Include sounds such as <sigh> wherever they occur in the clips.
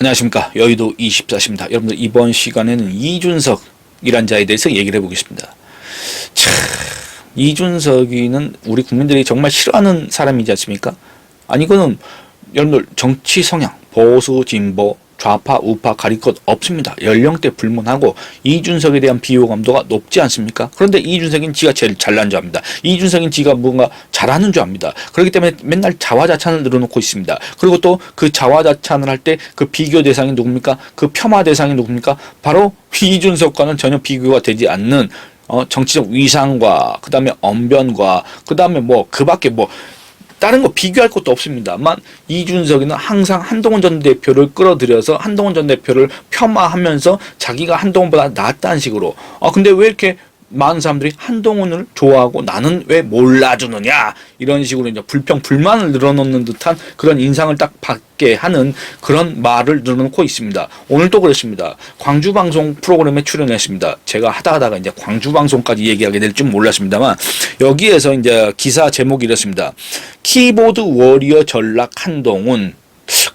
안녕하십니까 여의도 24시입니다. 여러분들 이번 시간에는 이준석이란 자에 대해서 얘기를 해보겠습니다. 참 이준석이는 우리 국민들이 정말 싫어하는 사람이지 않습니까? 아니 이거는 여러분들 정치 성향 보수 진보 좌파 우파 가릴 것 없습니다. 연령대 불문하고 이준석에 대한 비호감도가 높지 않습니까? 그런데 이준석인 지가 제일 잘난 줄 압니다. 이준석인 지가 뭔가 잘하는 줄 압니다. 그렇기 때문에 맨날 자화자찬을 늘어놓고 있습니다. 그리고 또 그 자화자찬을 할 때 그 비교 대상이 누굽니까? 그 폄하 대상이 누굽니까? 바로 이준석과는 전혀 비교가 되지 않는 어, 정치적 위상과 그 다음에 언변과 그 다음에 뭐 그 밖에 뭐 다른 거 비교할 것도 없습니다만 이준석이는 항상 한동훈 전 대표를 끌어들여서 한동훈 전 대표를 폄하하면서 자기가 한동훈보다 낫다는 식으로. 아 근데 왜 이렇게 많은 사람들이 한동훈을 좋아하고 나는 왜 몰라주느냐 이런 식으로 이제 불평 불만을 늘어놓는 듯한 그런 인상을 딱 받게 하는 그런 말을 늘어놓고 있습니다. 오늘도 그렇습니다. 광주 방송 프로그램에 출연했습니다. 제가 하다 하다가 이제 광주 방송까지 얘기하게 될 줄 몰랐습니다만 여기에서 이제 기사 제목이 이렇습니다. 키보드 워리어 전락 한동훈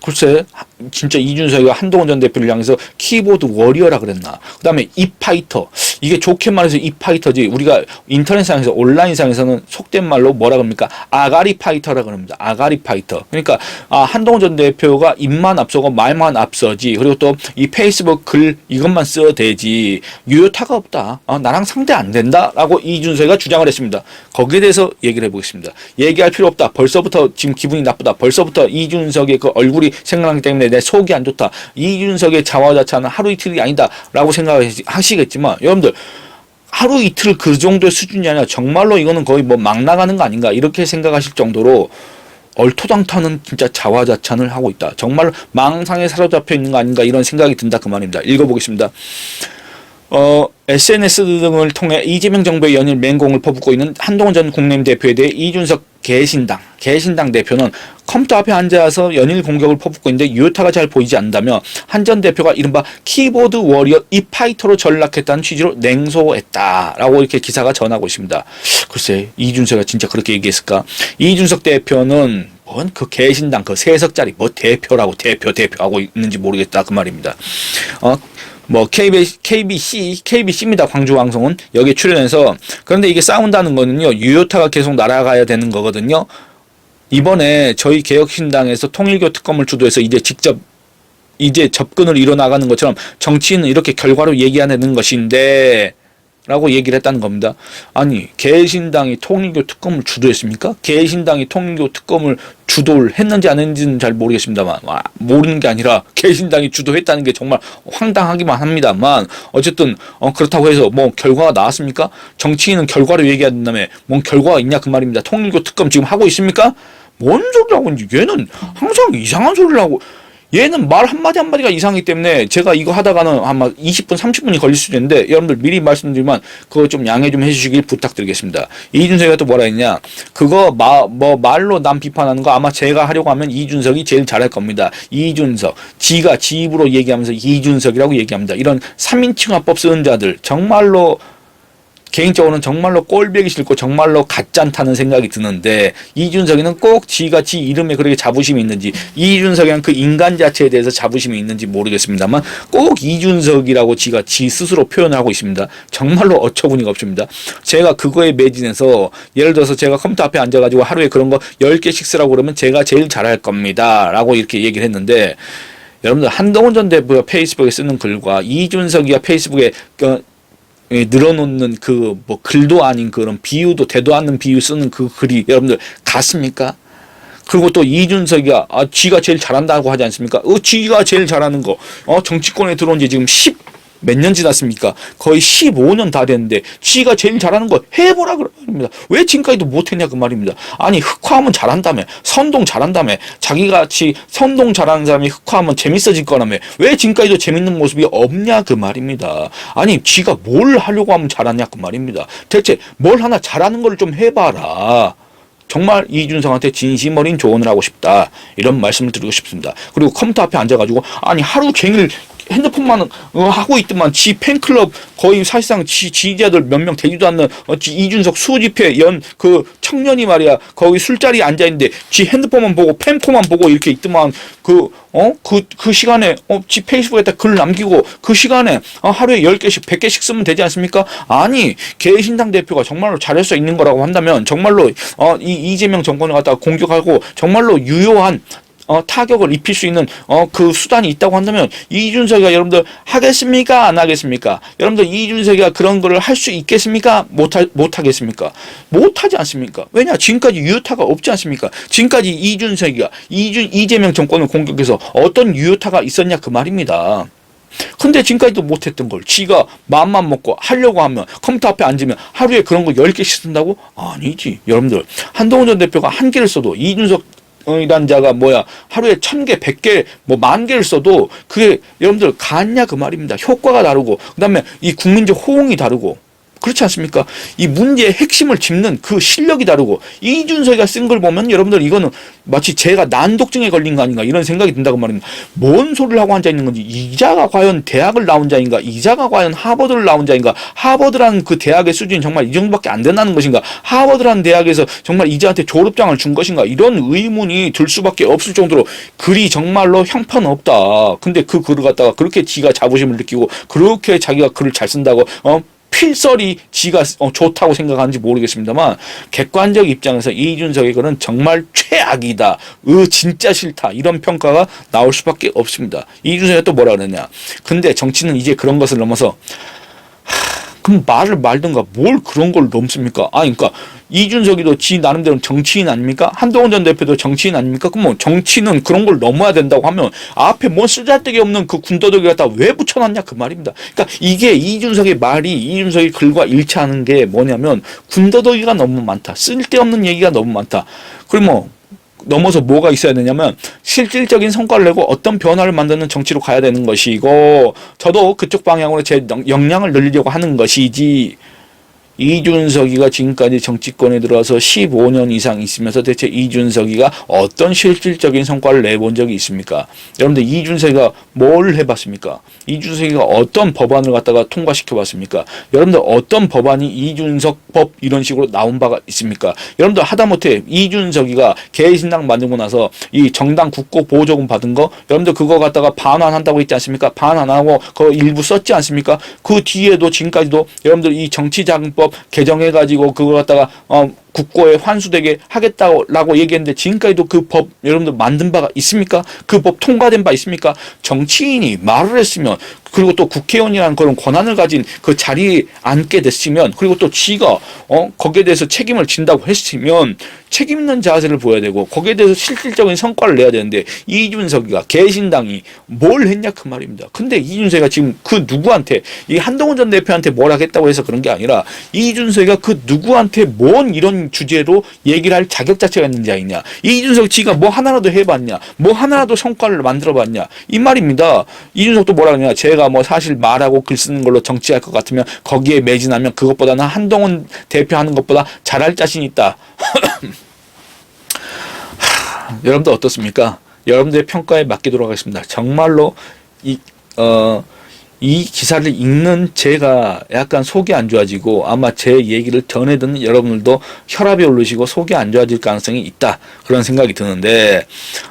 글쎄 진짜 이준석이가 한동훈 전 대표를 향해서 키보드 워리어라 그랬나. 그 다음에 이파이터. 이게 좋게 말해서 이파이터지. 우리가 인터넷상에서 온라인상에서는 속된 말로 뭐라 그럽니까? 아가리 파이터라 그럽니다. 아가리 파이터. 그러니까 아, 한동훈 전 대표가 입만 앞서고 말만 앞서지. 그리고 또 이 페이스북 글 이것만 써야 되지. 유효타가 없다. 어, 나랑 상대 안 된다 라고 이준석이가 주장을 했습니다. 거기에 대해서 얘기를 해보겠습니다. 얘기할 필요 없다. 벌써부터 지금 기분이 나쁘다. 벌써부터 이준석의 그 얼굴이 생각나기 때문에 내 속이 안 좋다. 이준석의 자화자찬은 하루 이틀이 아니다라고 생각하시겠지만 여러분들 하루 이틀 그 정도의 수준이 아니라 정말로 이거는 거의 뭐 막 나가는 거 아닌가 이렇게 생각하실 정도로 얼토당토하는 진짜 자화자찬을 하고 있다. 정말 망상에 사로잡혀 있는 거 아닌가 이런 생각이 든다 그 말입니다. 읽어보겠습니다. 어, SNS 등을 통해 이재명 정부의 연일 맹공을 퍼붓고 있는 한동훈 전 국민의힘 대표에 대해 이준석 개신당, 개신당 대표는 컴퓨터 앞에 앉아서 연일 공격을 퍼붓고 있는데 유효타가 잘 보이지 않는다며 한 전 대표가 이른바 키보드 워리어 이파이터로 전락했다는 취지로 냉소했다라고 이렇게 기사가 전하고 있습니다. 글쎄 이준석이 진짜 그렇게 얘기했을까? 이준석 대표는 뭔그 개신당 그 세석짜리 뭐 대표라고 대표 대표 하고 있는지 모르겠다 그 말입니다. 어 뭐 KBC, KBC, KBC입니다. 광주 방송은 여기에 출연해서 그런데 이게 싸운다는 거는요 유효타가 계속 날아가야 되는 거거든요. 이번에 저희 개혁신당에서 통일교 특검을 주도해서 이제 직접 이제 접근을 이뤄나가는 것처럼 정치인은 이렇게 결과로 얘기하는 것인데 라고 얘기를 했다는 겁니다. 아니 개신당이 통일교 특검을 주도했습니까? 개신당이 통일교 특검을 주도를 했는지 안 했는지는 잘 모르겠습니다만 와, 모르는 게 아니라 개신당이 주도했다는 게 정말 황당하기만 합니다만 어쨌든 어, 그렇다고 해서 뭐 결과가 나왔습니까? 정치인은 결과를 얘기하는 다음에 뭔 결과가 있냐 그 말입니다. 통일교 특검 지금 하고 있습니까? 뭔 소리라고 얘는 항상 이상한 소리를 하고 얘는 말 한마디 한마디가 이상하기 때문에 제가 이거 하다가는 아마 20분, 30분이 걸릴 수도 있는데 여러분들 미리 말씀드리면 그거 좀 양해 좀 해주시길 부탁드리겠습니다. 이준석이가 또 뭐라 했냐. 그거 마, 뭐 말로 남 비판하는 거 아마 제가 하려고 하면 이준석이 제일 잘할 겁니다. 이준석. 지가 지 입으로 얘기하면서 이준석이라고 얘기합니다. 이런 3인칭 화법 쓰는 자들 정말로 개인적으로는 정말로 꼴배기 싫고 정말로 가짠다는 생각이 드는데 이준석이는 꼭 지가 지 이름에 그렇게 자부심이 있는지 이준석이란 그 인간 자체에 대해서 자부심이 있는지 모르겠습니다만 꼭 이준석이라고 지가 지 스스로 표현하고 있습니다. 정말로 어처구니가 없습니다. 제가 그거에 매진해서 예를 들어서 제가 컴퓨터 앞에 앉아가지고 하루에 그런 거 10개씩 쓰라고 그러면 제가 제일 잘할 겁니다. 라고 이렇게 얘기를 했는데 여러분들 한동훈 전 대표가 페이스북에 쓰는 글과 이준석이가 페이스북에 그 예, 늘어놓는 그 뭐 글도 아닌 그런 비유도 되도 않는 비유 쓰는 그 글이 여러분들 같습니까? 그리고 또 이준석이가 아 쥐가 제일 잘한다고 하지 않습니까? 어 쥐가 제일 잘하는 거. 어 정치권에 들어온 지 지금 10 몇 년 지났습니까? 거의 15년 다 됐는데 쥐가 제일 잘하는 거 해보라 그럽니다. 왜 지금까지도 못했냐 그 말입니다. 아니 흑화하면 잘한다며 선동 잘한다며 자기같이 선동 잘하는 사람이 흑화하면 재밌어질 거라며 왜 지금까지도 재밌는 모습이 없냐 그 말입니다. 아니 쥐가 뭘 하려고 하면 잘하냐 그 말입니다. 대체 뭘 하나 잘하는 걸 좀 해봐라. 정말 이준석한테 진심 어린 조언을 하고 싶다. 이런 말씀을 드리고 싶습니다. 그리고 컴퓨터 앞에 앉아가지고, 아니, 하루 종일 핸드폰만 어, 하고 있더만 지 팬클럽 거의 사실상 지 지지자들 몇 명 되지도 않는 어, 지 이준석 수집회 연 그 청년이 말이야. 거기 술자리에 앉아 있는데 지 핸드폰만 보고 팬코만 보고 이렇게 있더만. 그 어? 그 그 시간에 어 지 페이스북에다 글 남기고 그 시간에 어, 하루에 10개씩 100개씩 쓰면 되지 않습니까? 아니 개신당 대표가 정말로 잘할 수 있는 거라고 한다면 정말로 어 이 이재명 정권을 갖다가 공격하고 정말로 유효한 어, 타격을 입힐 수 있는 어, 그 수단이 있다고 한다면 이준석이가 여러분들 하겠습니까 안 하겠습니까? 여러분들 이준석이가 그런 거를 할 수 있겠습니까? 못 하, 못 하겠습니까? 못 하지 않습니까? 왜냐 지금까지 유효타가 없지 않습니까? 지금까지 이준석이가 이준 이재명 정권을 공격해서 어떤 유효타가 있었냐 그 말입니다. 근데 지금까지도 못했던 걸 지가 마음만 먹고 하려고 하면 컴퓨터 앞에 앉으면 하루에 그런 거 10개씩 쓴다고? 아니지. 여러분들 한동훈 전 대표가 한 개를 써도 이준석 이란 자가 뭐야 하루에 천 개, 백 개, 뭐 만 개를 써도 그게 여러분들 같냐 그 말입니다. 효과가 다르고 그다음에 이 국민적 호응이 다르고 그렇지 않습니까? 이 문제의 핵심을 짚는 그 실력이 다르고 이준석이가 쓴 걸 보면 여러분들 이거는 마치 제가 난독증에 걸린 거 아닌가 이런 생각이 든다고 말입니다. 뭔 소리를 하고 앉아 있는 건지 이자가 과연 대학을 나온 자인가 이자가 과연 하버드를 나온 자인가 하버드라는 그 대학의 수준이 정말 이 정도밖에 안 된다는 것인가 하버드라는 대학에서 정말 이자한테 졸업장을 준 것인가 이런 의문이 들 수밖에 없을 정도로 글이 정말로 형편없다. 근데 그 글을 갖다가 그렇게 지가 자부심을 느끼고 그렇게 자기가 글을 잘 쓴다고 어 필설이 지가 어, 좋다고 생각하는지 모르겠습니다만 객관적 입장에서 이준석의 글은 정말 최악이다. 으 진짜 싫다. 이런 평가가 나올 수밖에 없습니다. 이준석이 또 뭐라 그랬냐. 근데 정치는 이제 그런 것을 넘어서 그럼 말을 말든가 뭘 그런 걸 넘습니까? 아, 그러니까 이준석이도 지 나름대로 정치인 아닙니까? 한동훈 전 대표도 정치인 아닙니까? 그럼 뭐 정치는 그런 걸 넘어야 된다고 하면 앞에 뭐 쓰잘데기 없는 그 군더더기 갖다 왜 붙여놨냐 그 말입니다. 그러니까 이게 이준석의 말이 이준석의 글과 일치하는 게 뭐냐면 군더더기가 너무 많다. 쓸데없는 얘기가 너무 많다. 그리고 뭐 넘어서 뭐가 있어야 되냐면 실질적인 성과를 내고 어떤 변화를 만드는 정치로 가야 되는 것이고 저도 그쪽 방향으로 제 영- 역량을 늘리려고 하는 것이지 이준석이가 지금까지 정치권에 들어와서 15년 이상 있으면서 대체 이준석이가 어떤 실질적인 성과를 내본 적이 있습니까? 여러분들 이준석이가 뭘 해봤습니까? 이준석이가 어떤 법안을 갖다가 통과시켜 봤습니까? 여러분들 어떤 법안이 이준석 법 이런 식으로 나온 바가 있습니까? 여러분들 하다못해 이준석이가 개신당 만들고 나서 이 정당 국고 보조금 받은 거 여러분들 그거 갖다가 반환한다고 했지 않습니까? 반환하고 그 일부 썼지 않습니까? 그 뒤에도 지금까지도 여러분들 이 정치자금법 개정해가지고 그거 갖다가 어 국고에 환수되게 하겠다고 얘기했는데 지금까지도 그 법 여러분들 만든 바가 있습니까? 그 법 통과된 바 있습니까? 정치인이 말을 했으면 그리고 또 국회의원이라는 그런 권한을 가진 그 자리에 앉게 됐으면 그리고 또 지가 어 거기에 대해서 책임을 진다고 했으면 책임 있는 자세를 보여야 되고 거기에 대해서 실질적인 성과를 내야 되는데 이준석이가 개신당이 뭘 했냐 그 말입니다. 근데 이준석이가 지금 그 누구한테 이 한동훈 전 대표한테 뭘 하겠다고 해서 그런 게 아니라 이준석이가 그 누구한테 뭔 이런 주제로 얘기를 할 자격 자체가 있는 자이냐 이준석 지가 뭐 하나라도 해봤냐 뭐 하나라도 성과를 만들어봤냐 이 말입니다. 이준석도 뭐라 그러냐 제가 뭐 사실 말하고 글 쓰는 걸로 정치할 것 같으면 거기에 매진하면 그것보다는 한동훈 대표 하는 것보다 잘할 자신 있다. <clears throat> 여러분들 어떻습니까? 여러분들의 평가에 맡기도록 하겠습니다. 정말로 이, 어, 이 기사를 읽는 제가 약간 속이 안 좋아지고 아마 제 얘기를 전해 듣는 여러분들도 혈압이 오르시고 속이 안 좋아질 가능성이 있다. 그런 생각이 드는데,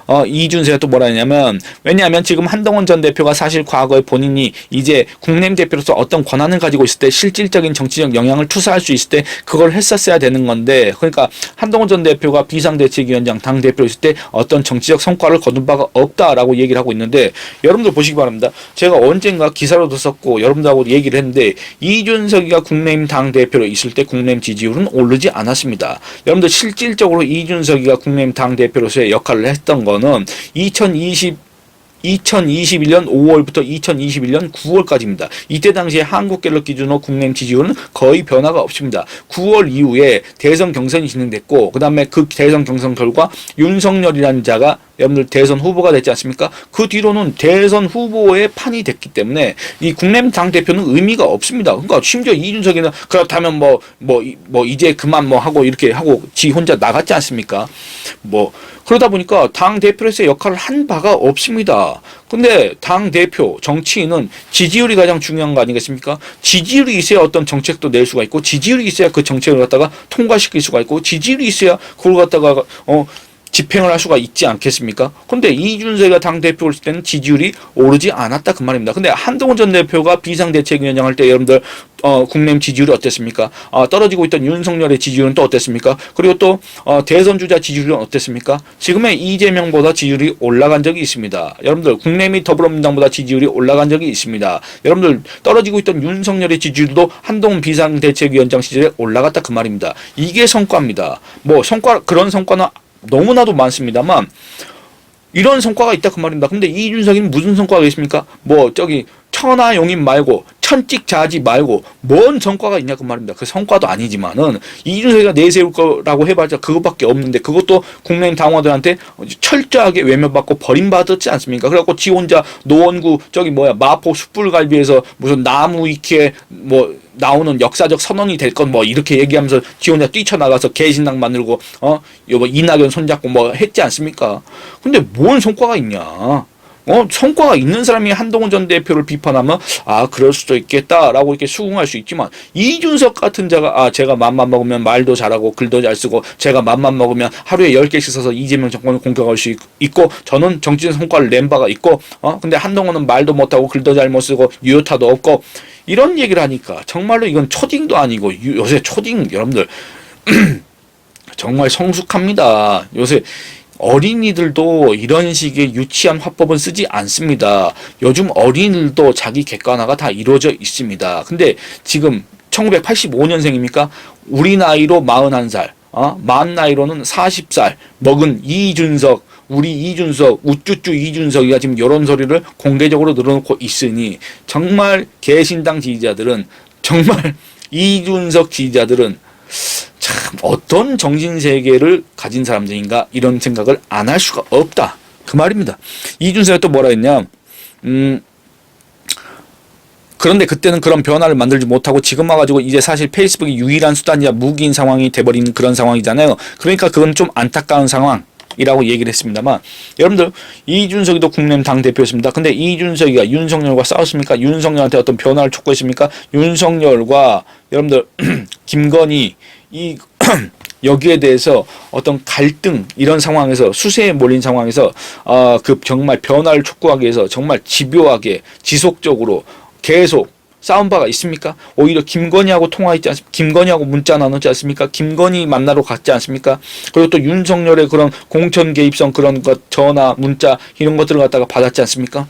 어, 이준세가 또 뭐라 했냐면, 왜냐하면 지금 한동훈 전 대표가 사실 과거에 본인이 이제 국내임 대표로서 어떤 권한을 가지고 있을 때 실질적인 정치적 영향을 투사할 수 있을 때 그걸 했었어야 되는 건데, 그러니까 한동훈 전 대표가 비상대책위원장 당 대표 있을 때 어떤 정치적 성과를 거둔 바가 없다라고 얘기를 하고 있는데, 여러분들 보시기 바랍니다. 제가 언젠가 기사 로도 썼고, 여러분들하고 얘기를 했는데, 이준석이가 국내임 당대표로 있을 때 국내임 지지율은 오르지 않았습니다. 여러분들 실질적으로 이준석이가 국내임 당대표로서의 역할을 했던 거는 2020 2021년 5월부터 2021년 9월까지입니다. 이때 당시에 한국갤럽 기준으로 국내 지지율은 거의 변화가 없습니다. 9월 이후에 대선 경선이 진행됐고 그 다음에 그 대선 경선 결과 윤석열이라는 자가 여러분들 대선 후보가 됐지 않습니까? 그 뒤로는 대선 후보의 판이 됐기 때문에 이 국내 당 대표는 의미가 없습니다. 그러니까 심지어 이준석이는 그렇다면 뭐 뭐 뭐 이제 그만 뭐 하고 이렇게 하고 지 혼자 나갔지 않습니까? 뭐 그러다 보니까 당 대표로서의 역할을 한 바가 없습니다. 근데 당 대표 정치인은 지지율이 가장 중요한 거 아니겠습니까? 지지율이 있어야 어떤 정책도 낼 수가 있고 지지율이 있어야 그 정책을 갖다가 통과시킬 수가 있고 지지율이 있어야 그걸 갖다가 어 집행을 할 수가 있지 않겠습니까? 근데 이준석이가 당대표를 했을 때는 지지율이 오르지 않았다 그 말입니다. 근데 한동훈 전 대표가 비상대책위원장 할 때 여러분들 어, 국내임 지지율이 어땠습니까? 어, 떨어지고 있던 윤석열의 지지율은 또 어땠습니까? 그리고 또 어, 대선 주자 지지율은 어땠습니까? 지금의 이재명보다 지지율이 올라간 적이 있습니다. 여러분들 국내미 더불어민주당보다 지지율이 올라간 적이 있습니다. 여러분들 떨어지고 있던 윤석열의 지지율도 한동훈 비상대책위원장 시절에 올라갔다 그 말입니다. 이게 성과입니다. 뭐 성과 그런 성과는 너무나도 많습니다만 이런 성과가 있다 그 말입니다. 근데 이준석이는 무슨 성과가 있습니까? 뭐 저기 천하용인 말고 천직자지 말고 뭔 성과가 있냐 그 말입니다. 그 성과도 아니지만은 이준석이가 내세울 거라고 해봤자 그것밖에 없는데 그것도 국내인 당원들한테 철저하게 외면받고 버림받았지 않습니까? 그래갖고 지 혼자 노원구 저기 뭐야 마포 숯불갈비에서 무슨 나무 위키에 뭐 나오는 역사적 선언이 될 건 뭐 이렇게 얘기하면서 지 혼자 뛰쳐나가서 개신당 만들고 어 요거 이낙연 손잡고 뭐 했지 않습니까? 근데 뭔 성과가 있냐? 어, 성과가 있는 사람이 한동훈 전 대표를 비판하면 아 그럴 수도 있겠다라고 이렇게 수긍할 수 있지만 이준석 같은 자가 아 제가 맘만 먹으면 말도 잘하고 글도 잘 쓰고 제가 맘만 먹으면 하루에 10개씩 써서 이재명 정권을 공격할 수 있- 있고 저는 정치적 성과를 낸 바가 있고 어 근데 한동훈은 말도 못하고 글도 잘 못 쓰고 유효타도 없고 이런 얘기를 하니까 정말로 이건 초딩도 아니고 유- 요새 초딩 여러분들 <clears throat> 정말 성숙합니다. 요새 어린이들도 이런 식의 유치한 화법은 쓰지 않습니다. 요즘 어린이들도 자기 객관화가 다 이루어져 있습니다. 근데 지금 1985년생입니까? 우리 나이로 41살, 어? 만 나이로는 40살 먹은 이준석, 우리 이준석, 우쭈쭈 이준석이가 지금 이런 소리를 공개적으로 늘어놓고 있으니 정말 개신당 지지자들은 정말 <laughs> 이준석 지지자들은 참 어떤 정신 세계를 가진 사람들인가 이런 생각을 안 할 수가 없다 그 말입니다. 이준석이 또 뭐라 했냐? 음 그런데 그때는 그런 변화를 만들지 못하고 지금 와가지고 이제 사실 페이스북이 유일한 수단이야 무기인 상황이 돼버린 그런 상황이잖아요. 그러니까 그건 좀 안타까운 상황. 이라고 얘기를 했습니다만 여러분들 이준석이도 국민의힘 당 대표였습니다. 근데 이준석이가 윤석열과 싸웠습니까? 윤석열한테 어떤 변화를 촉구했습니까? 윤석열과 여러분들 <clears throat> 김건희 이 <clears throat> 여기에 대해서 어떤 갈등 이런 상황에서 수세에 몰린 상황에서 아그 정말 변화를 촉구하기 위해서 정말 집요하게 지속적으로 계속 싸운 바가 있습니까? 오히려 김건희하고 통화했지 않습니까? 김건희하고 문자 나눴지 않습니까? 김건희 만나러 갔지 않습니까? 그리고 또 윤석열의 그런 공천 개입성 그런 것 전화 문자 이런 것들을 갖다가 받았지 않습니까?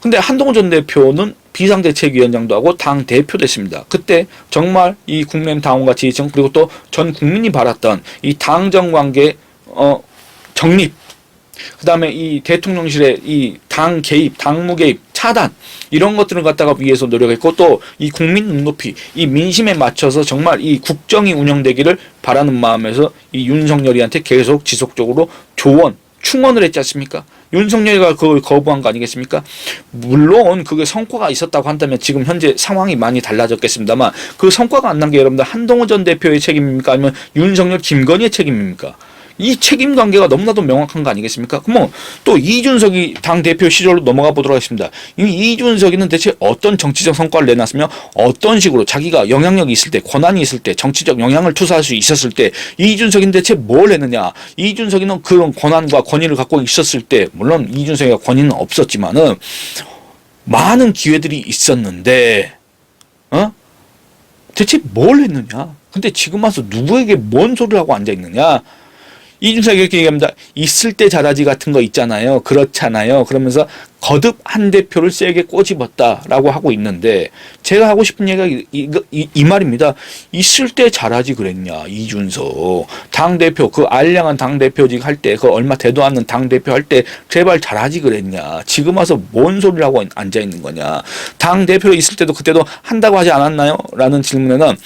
근데 한동훈 전 대표는 비상대책위원장도 하고 당 대표 됐습니다. 그때 정말 이 국민의힘 당원과 지지층 그리고 또 전 국민이 바랐던 이 당정 관계 어 정립 그다음에 이 대통령실의 이 당 개입, 당무 개입, 차단 이런 것들을 갖다가 위해서 노력했고 또 이 국민 눈높이, 이 민심에 맞춰서 정말 이 국정이 운영되기를 바라는 마음에서 이 윤석열이한테 계속 지속적으로 조언, 충원을 했지 않습니까? 윤석열이가 그걸 거부한 거 아니겠습니까? 물론 그게 성과가 있었다고 한다면 지금 현재 상황이 많이 달라졌겠습니다만 그 성과가 안 난 게 여러분들 한동훈 전 대표의 책임입니까? 아니면 윤석열, 김건희의 책임입니까? 이 책임 관계가 너무나도 명확한 거 아니겠습니까? 그럼 또 이준석이 당 대표 시절로 넘어가 보도록 하겠습니다. 이 이준석이는 대체 어떤 정치적 성과를 내놨으며 어떤 식으로 자기가 영향력이 있을 때, 권한이 있을 때, 정치적 영향을 투사할 수 있었을 때 이준석이는 대체 뭘 했느냐? 이준석이는 그런 권한과 권위를 갖고 있었을 때, 물론 이준석이가 권위는 없었지만은 많은 기회들이 있었는데, 어? 대체 뭘 했느냐? 근데 지금 와서 누구에게 뭔 소리를 하고 앉아 있느냐? 이준석이 이렇게 얘기합니다. 있을 때 잘하지 같은 거 있잖아요. 그렇잖아요. 그러면서 거듭 한 대표를 세게 꼬집었다라고 하고 있는데 제가 하고 싶은 얘기가 이, 이, 이, 이 말입니다. 있을 때 잘하지 그랬냐 이준석 당 대표 그 알량한 당 대표직 할 때 그 얼마 되도 않는 당 대표 할 때 제발 잘하지 그랬냐 지금 와서 뭔 소리를 하고 앉아 있는 거냐 당 대표로 있을 때도 그때도 한다고 하지 않았나요? 라는 질문에는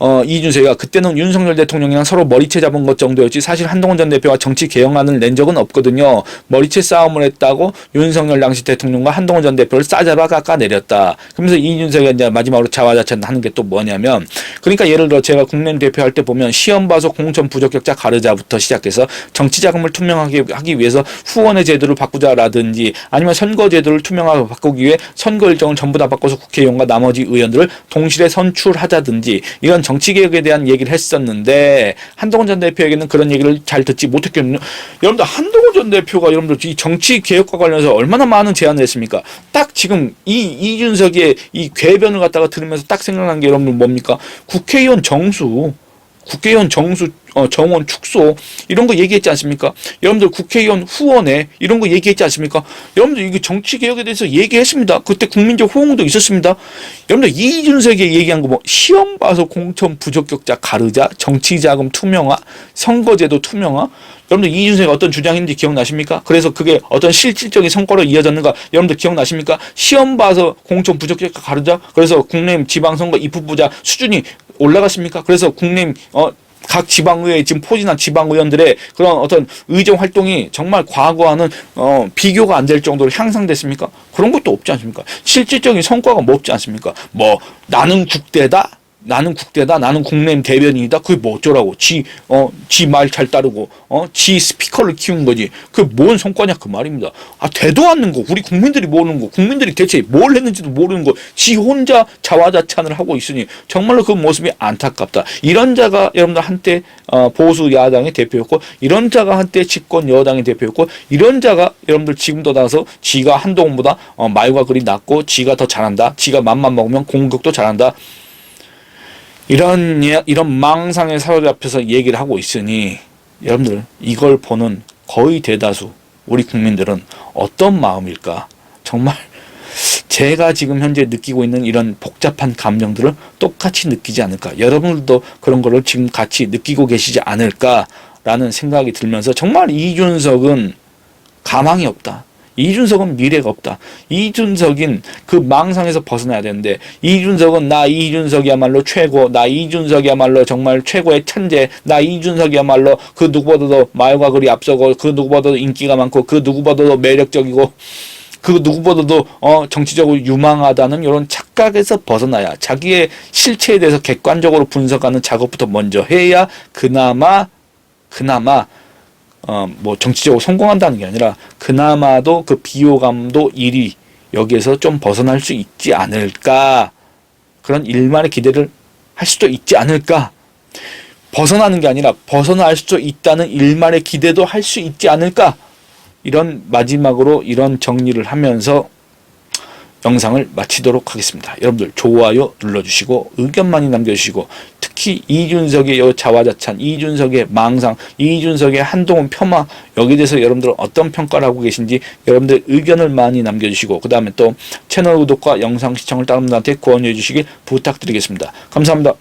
어, 이준석이가 그때는 윤석열 대통령이랑 서로 머리채 잡은 것 정도였지 사실 한동훈 전 대표가 정치 개혁안을 낸 적은 없거든요. 머리채 싸움을 했다고 윤석열 당시 대통령과 한동훈 전 대표를 싸잡아 깎아내렸다. 그러면서 이준석이 이제 마지막으로 자화자찬하는 게 또 뭐냐면 그러니까 예를 들어 제가 국내 대표할 때 보면 시험 봐서 공천 부적격자 가르자부터 시작해서 정치 자금을 투명하게 하기 위해서 후원의 제도를 바꾸자라든지 아니면 선거 제도를 투명하게 바꾸기 위해 선거 일정을 전부 다 바꿔서 국회의원과 나머지 의원들을 동시에 선출하자든지 이런 정치 개혁에 대한 얘기를 했었는데 한동훈 전 대표에게는 그런 얘기를 잘 듣지 못했거든요. 여러분들 한동훈 전 대표가 여러분들 이 정치 개혁과 관련해서 얼마나 많은 제안을 했습니까? 딱 지금 이 이준석의 이 궤변을 갖다가 들으면서 딱 생각난 게 여러분들 뭡니까? 국회의원 정수 국회의원 정수 어, 정원 축소 이런 거 얘기했지 않습니까? 여러분들 국회의원 후원회 이런 거 얘기했지 않습니까? 여러분들 이거 정치 개혁에 대해서 얘기했습니다. 그때 국민적 호응도 있었습니다. 여러분들 이준석이 얘기한 거 뭐 시험 봐서 공천 부적격자 가르자 정치 자금 투명화 선거제도 투명화 여러분들 이준석이 어떤 주장인지 기억나십니까? 그래서 그게 어떤 실질적인 성과로 이어졌는가? 여러분들 기억나십니까? 시험 봐서 공천 부적격자 가르자. 그래서 국내임 지방선거 입후보자 수준이 올라갔습니까? 그래서 국내임 어, 각 지방의회 지금 포진한 지방의원들의 그런 어떤 의정 활동이 정말 과거와는 어, 비교가 안 될 정도로 향상됐습니까? 그런 것도 없지 않습니까? 실질적인 성과가 뭐 없지 않습니까? 뭐 나는 국대다. 나는 국대다. 나는 국내임 대변인이다. 그게 뭐 어쩌라고? 지, 어, 지 말 잘 따르고, 어, 지 스피커를 키운 거지. 그게 뭔 성과냐? 그 말입니다. 아, 되도 않는 거. 우리 국민들이 모르는 거. 국민들이 대체 뭘 했는지도 모르는 거. 지 혼자 자화자찬을 하고 있으니 정말로 그 모습이 안타깝다. 이런 자가 여러분들 한때 어, 보수 야당의 대표였고, 이런 자가 한때 집권 여당의 대표였고, 이런 자가 여러분들 지금도 나서 지가 한동훈보다 어, 말과 글이 낫고, 지가 더 잘한다. 지가 맘만 먹으면 공격도 잘한다. 이런 예- 이런 망상에 사로잡혀서 얘기를 하고 있으니 여러분들 이걸 보는 거의 대다수 우리 국민들은 어떤 마음일까? 정말 <laughs> 제가 지금 현재 느끼고 있는 이런 복잡한 감정들을 똑같이 느끼지 않을까? 여러분들도 그런 거를 지금 같이 느끼고 계시지 않을까라는 생각이 들면서 정말 이준석은 가망이 없다. 이준석은 미래가 없다. 이준석인 그 망상에서 벗어나야 되는데 이준석은 나 이준석이야말로 최고, 나 이준석이야말로 정말 최고의 천재, 나 이준석이야말로 그 누구보다도 말과 글이 앞서고 그 누구보다도 인기가 많고 그 누구보다도 매력적이고 그 누구보다도 어 정치적으로 유망하다는 이런 착각에서 벗어나야 자기의 실체에 대해서 객관적으로 분석하는 작업부터 먼저 해야 그나마 그나마 어 뭐 정치적으로 성공한다는 게 아니라 그나마도 그 비호감도 일이 여기에서 좀 벗어날 수 있지 않을까. 그런 일만의 기대를 할 수도 있지 않을까. 벗어나는 게 아니라 벗어날 수도 있다는 일만의 기대도 할 수 있지 않을까. 이런 마지막으로 이런 정리를 하면서 영상을 마치도록 하겠습니다. 여러분들 좋아요 눌러주시고 의견 많이 남겨주시고 특히 이준석의 요 자화자찬, 이준석의 망상, 이준석의 한동훈 폄하 여기에 대해서 여러분들 어떤 평가를 하고 계신지 여러분들 의견을 많이 남겨주시고 그 다음에 또 채널 구독과 영상 시청을 다른 분들한테 구원해 주시길 부탁드리겠습니다. 감사합니다.